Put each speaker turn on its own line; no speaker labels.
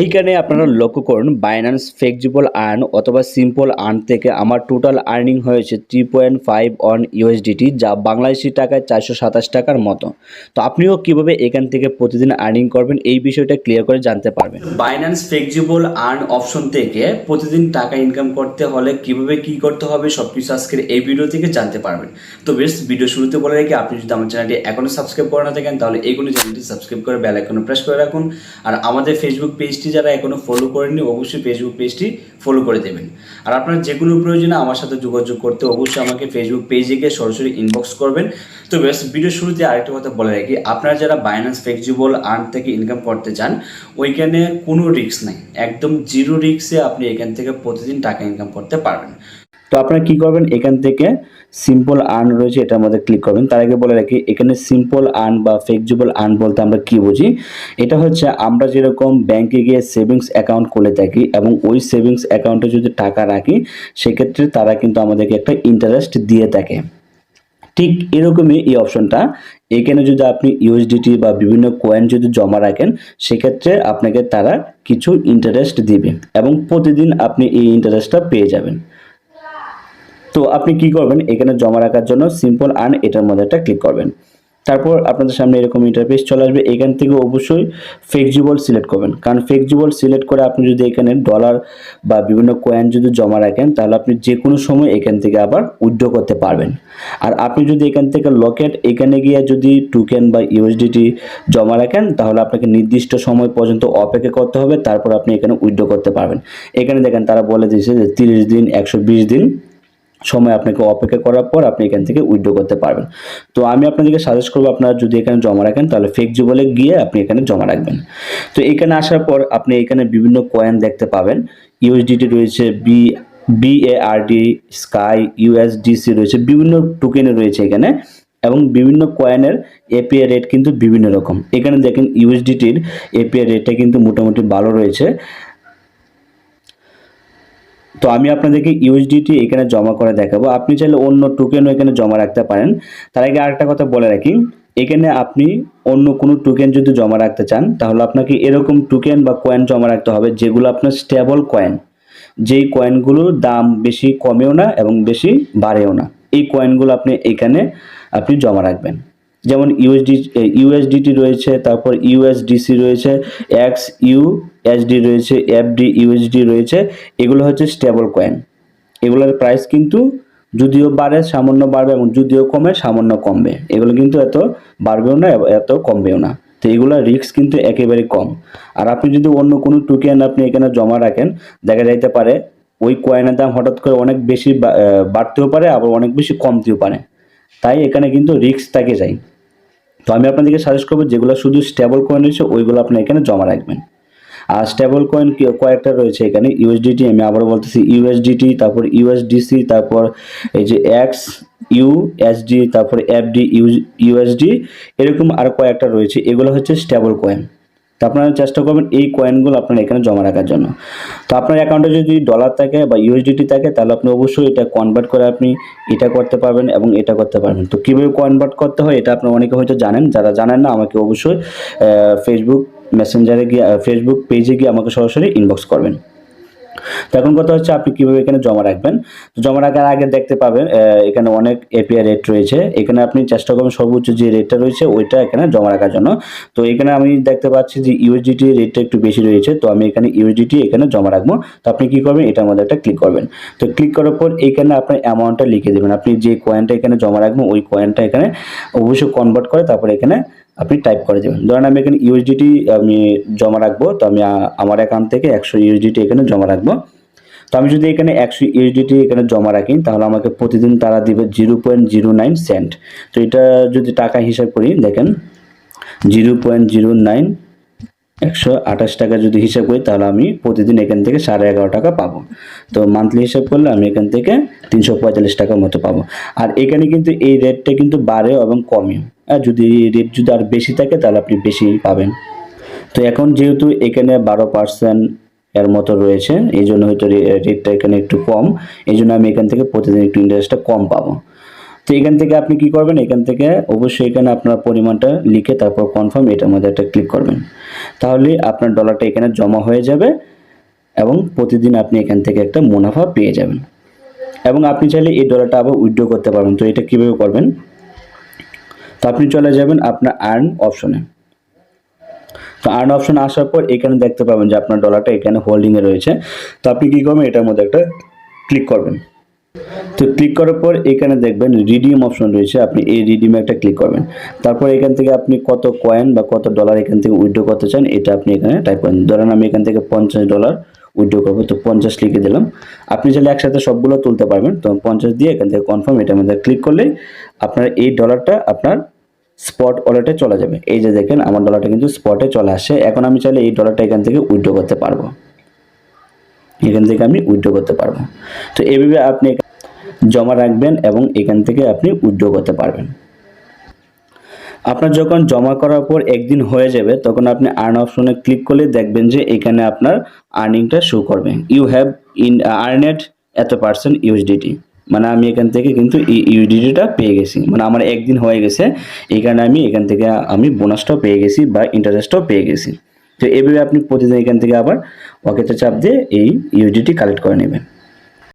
এইখানে আপনারা লক্ষ্য করুন বাইন্যান্স ফ্লেক্সিবল আর্ন অথবা সিম্পল আর্ন থেকে আমার টোটাল আর্নিং হয়েছে three point five on USDT যা বাংলাদেশি টাকায় চারশো সাতাশ টাকার মতো। তো আপনিও কীভাবে এখান থেকে প্রতিদিন আর্নিং করবেন, এই বিষয়টা ক্লিয়ার করে জানতে পারবেন। বাইন্যান্স ফ্লেক্সিবল আর্ন অপশন থেকে প্রতিদিন টাকা ইনকাম করতে হলে কীভাবে কি করতে হবে সব কিছু আজকের এই ভিডিও থেকে জানতে পারবেন। তো বেশ ভিডিও শুরুতে বলে রাখি, আপনি যদি আমার চ্যানেলটি এখনও সাবস্ক্রাইব করে না থাকেন, তাহলে এইগুলো চ্যানেলটি সাবস্ক্রাইব করে বেল প্রেস করে রাখুন। আর আমাদের ফেসবুক পেজটি যারা এখনও ফলো করেননি, অবশ্যই ফেসবুক পেজটি ফলো করে দেবেন। আর আপনার যে কোনো প্রয়োজনে আমার সাথে যোগাযোগ করতে অবশ্যই আমাকে ফেসবুক পেজে গিয়ে সরাসরি ইনবক্স করবেন। তো বেশ ভিডিও শুরুতে আরেকটা কথা বলে রাখি, আপনারা যারা বাইন্যান্স ফ্লেক্সিবল আর্ন থেকে ইনকাম করতে চান, ওইখানে কোনো রিস্ক নাই। একদম জিরো রিস্কে আপনি এখান থেকে প্রতিদিন টাকা ইনকাম করতে পারবেন। তো আপনারা কি করবেন? এখান থেকে সিম্পল আর্ন রয়েছে এটার মধ্যে ক্লিক করবেন। তার আগে বলে রাখি, এখানে সিম্পল আর্ন বা ফ্লেক্সিবল আর্ন বলতে আমরা কি বুঝি? এটা হচ্ছে আমরা যেরকম ব্যাংকে গিয়ে সেভিংস অ্যাকাউন্ট খুলে থাকি এবং ওই সেভিংস অ্যাকাউন্টে যদি টাকা রাখি, সেক্ষেত্রে তারা কিন্তু আমাদেরকে একটা ইন্টারেস্ট দিয়ে থাকে। ঠিক এরকমই এই অপশনটা এখানে যদি আপনি ইউএসডিটি বা বিভিন্ন কয়েন যদি জমা রাখেন, সেক্ষেত্রে আপনাকে তারা কিছু ইন্টারেস্ট দিবে এবং প্রতিদিন আপনি এই ইন্টারেস্টটা পেয়ে যাবেন। তো আপনি কি করবেন? এখানে জমা রাখার জন্য সিম্পল আর্ন এটার মধ্যে একটা ক্লিক করবেন। তারপর আপনাদের সামনে এরকম ইন্টারফেস চলে আসবে। এখান থেকে অবশ্যই ফ্লেক্সিবল সিলেক্ট করবেন। কারণ ফ্লেক্সিবল সিলেক্ট করে আপনি যদি এখানে ডলার বা বিভিন্ন কয়েন যদি জমা রাখেন, তাহলে আপনি যে কোনো সময় এখান থেকে আবার উইথড্র করতে পারবেন। আর আপনি যদি এখান থেকে লকেট এখানে গিয়ে যদি টোকেন বা ইউএসডিটি জমা রাখেন, তাহলে আপনাকে নির্দিষ্ট সময় পর্যন্ত অপেক্ষা করতে হবে। তারপর আপনি এখানে উইথড্র করতে পারবেন। এখানে দেখেন তারা বলে দিয়েছে যে তিরিশ দিন, একশো বিশ দিন সময় আপনাকে অপেক্ষা করার পর আপনি এখান থেকে উইথড্র করতে পারবেন। তো আমি আপনাদেরকে সাজেস্ট করব, আপনারা যদি এখানে জমা রাখেন, তাহলে ফ্লেক্সিবলে গিয়ে আপনি এখানে জমা রাখবেন। তো এখানে আসার পর আপনি এখানে বিভিন্ন কয়েন দেখতে পাবেন। ইউএসডিটি রয়েছে বি বিএআরডি স্কাই ইউএসডিসি রয়েছে, বিভিন্ন টোকেনে রয়েছে এখানে। এবং বিভিন্ন কয়েনের এপিআই রেট কিন্তু বিভিন্ন রকম। এখানে দেখেন ইউএসডিটির এপিআই রেটটা কিন্তু মোটামুটি ভালো রয়েছে। তো আমি আপনাদেরকে ইউএসডিটি এখানে জমা করে দেখাবো। আপনি চাইলে অন্য টোকেনও এখানে জমা রাখতে পারেন। তার আগে আরেকটা কথা বলে রাখি, এখানে আপনি অন্য কোনো টোকেন যদি জমা রাখতে চান, তাহলে আপনাকে এরকম টোকেন বা কয়েন জমা রাখতে হবে, যেগুলো আপনার স্টেবল কয়েন যেই কয়েনগুলোর দাম বেশি কমেও না এবং বেশি বাড়েও না। এই কয়েনগুলো আপনি এখানে, আপনি জমা রাখবেন। যেমন ইউএসডি ইউএসডিটি রয়েছে, তারপর ইউএসডিসি রয়েছে এক্স ইউএসডি রয়েছে এফডি ইউএসডি রয়েছে, এগুলো হচ্ছে স্টেবল কয়েন এগুলোর প্রাইস কিন্তু যদিও বাড়ে, সামান্য বাড়বে এবং যদিও কমে, সামান্য কমবে। এগুলো কিন্তু এত বাড়বেও না, এত কমবেও না। তো এগুলোর রিস্ক কিন্তু একেবারে কম। আর আপনি যদি অন্য কোনো টোকেন আপনি এখানে জমা রাখেন, দেখা যাইতে পারে ওই কয়েনের দাম হঠাৎ করে অনেক বেশি বাড়তেও পারে, আবার অনেক বেশি কমতেও পারে। তাই এখানে কিন্তু রিস্ক থাকে যায় তো আমি আপনাদেরকে সাজেস্ট করব, যেগুলো শুধু স্টেবল কয়েন রয়েছে, ওইগুলো আপনি এখানে জমা রাখবেন। আর স্টেবল কয়েন কয়েকটা রয়েছে এখানে ইউএসডিটি আমি আবারও বলতেছি ইউএসডিটি তারপর ইউএসডিসি তারপর এই যে এক্স ইউএসডি তারপর এফডি ইউএসডি এরকম আর কয়েকটা রয়েছে, এগুলো হচ্ছে স্টেবল কয়েন তো আপনারা চেষ্টা করবেন এই কয়েনগুলো আপনার এখানে জমা রাখার জন্য। তো আপনার অ্যাকাউন্টে যদি ডলার থাকে বা ইউএসডিটি থাকে, তাহলে আপনি অবশ্যই এটা কনভার্ট করে আপনি এটা করতে পারবেন এবং এটা করতে পারবেন। তো কীভাবে কনভার্ট করতে হয় এটা আপনার অনেকে হয়তো জানেন, যারা জানেন না আমাকে অবশ্যই ফেসবুক মেসেঞ্জারে গিয়ে ফেসবুক পেজে গিয়ে আমাকে সরাসরি ইনবক্স করবেন। এখন কথা হচ্ছে আপনি কীভাবে এখানে জমা রাখবেন? জমা রাখার আগে দেখতে পাবেন এখানে অনেক এপিআই রেট রয়েছে। এখানে আপনি চেষ্টা করবেন সর্বোচ্চ যে রেটটা রয়েছে, ওইটা এখানে জমা রাখার জন্য। তো এখানে আমি দেখতে পাচ্ছি যে ইউএসডিটি রেটটা একটু বেশি রয়েছে, তো আমি এখানে ইউএসডিটি এখানে জমা রাখব। তো আপনি কি করবেন? এটার মধ্যে একটা ক্লিক করবেন। তো ক্লিক করার পর এখানে আপনার অ্যামাউন্টটা লিখে দেবেন। আপনি যে কয়েনটা এখানে জমা রাখবেন, ওই কয়েনটা এখানে অবশ্যই কনভার্ট করে তারপরে এখানে আপনি টাইপ করে দেবেন ধরেন আমি এখানে ইউএসডিটি আমি জমা রাখব, তো আমি আমার অ্যাকাউন্ট থেকে একশো ইউএসডিটি এখানে জমা রাখব। তো আমি যদি এখানে একশো ইউএসডিটি এখানে জমা রাখি, তাহলে আমাকে প্রতিদিন তারা দিবে zero point zero nine cent তো এটা যদি টাকা হিসাব করি, দেখেন জিরো পয়েন্ট জিরো নাইন একশো আঠাশ টাকা যদি হিসাব করি, তাহলে আমি প্রতিদিন এখান থেকে সাড়ে এগারো টাকা পাবো। তো মান্থলি হিসাব করলে আমি এখান থেকে তিনশো পঁয়তাল্লিশ টাকার মতো পাবো। আর এখানে কিন্তু এই রেটটা কিন্তু বাড়ে এবং কমে আর যদি রেট যদি আর বেশি থাকে, তাহলে আপনি বেশি পাবেন। তো এখন যেহেতু এখানে বারো পার্সেন্ট এর মতো রয়েছে, এই জন্য হয়তো রেটটা এখানে একটু কম, এই জন্য আমি এখান থেকে প্রতিদিন একটু ইন্টারেস্টটা কম পাবো। তো এখান থেকে আপনি কি করবেন? এখান থেকে অবশ্যই এখানে আপনার পরিমাণটা লিখে তারপর কনফার্ম এটার মধ্যে একটা ক্লিক করবেন। তাহলে আপনার ডলারটা এখানে জমা হয়ে যাবে এবং প্রতিদিন আপনি এখান থেকে একটা মুনাফা পেয়ে যাবেন। এবং আপনি চাইলে এই ডলারটা আবার উইথড্র করতে পারবেন। তো এটা কীভাবে করবেন? তো আপনি চলে যাবেন আপনার আর্ন অপশনে তো আর্ন অপশন আসার পর এখানে দেখতে পাবেন যে আপনার ডলারটা এখানে হোল্ডিংয়ে রয়েছে। তো আপনি কী করবেন? এটার মধ্যে একটা ক্লিক করবেন। তো ক্লিক করার পর এখানে দেখবেন রিডিম অপশন রয়েছে। আপনি এই রিডিমে একটা ক্লিক করবেন। তারপর এখান থেকে আপনি কত কয়েন বা কত ডলার এখান থেকে উইথড্র করতে চান, এটা আপনি এখানে টাইপ করেন ধরেন আমি এখান থেকে পঞ্চাশ ডলার উইথড্র করব, তো পঞ্চাশ লিখে দিলাম। আপনি চাইলে একসাথে সবগুলো তুলতে পারবেন। তো পঞ্চাশ দিয়ে এখান থেকে কনফার্ম এটার মধ্যে ক্লিক করলেই আপনার এই ডলারটা আপনার স্পট ওয়ালেটে চলে যাবে। এই যে দেখেন, আমার ডলারটা কিন্তু স্পটে চলে আসে। এখন আমি চাইলে এই ডলারটা এখান থেকে উইথড্র করতে পারব। এখান থেকে আমি উইড্রো করতে পারব। তো এইভাবে আপনি জমা রাখবেন এবং এখান থেকে আপনি উইথড্র করতে পারবেন। আপনার যখন জমা করার পর একদিন হয়ে যাবে, তখন আপনি আর্ন অপশনে ক্লিক করলে দেখবেন যে এখানে আপনার আর্নিংটা শো করবে। ইউ হ্যাভ ইন আর্নেড এত পার্সেন্ট ইউএসডিটি মানে আমি এখান থেকে কিন্তু ইউডিটিটা পেয়ে গেছি। মানে আমার একদিন হয়ে গেছে, এই কারণে আমি এখান থেকে আমি বোনাসটাও পেয়ে গেছি বা ইন্টারেস্টটাও পেয়ে গেছি। তো এভাবে আপনি প্রতিদিন এখান থেকে আবার ওকেতে চাপ দিয়ে এই ইউডিটি কালেক্ট করে নেবেন।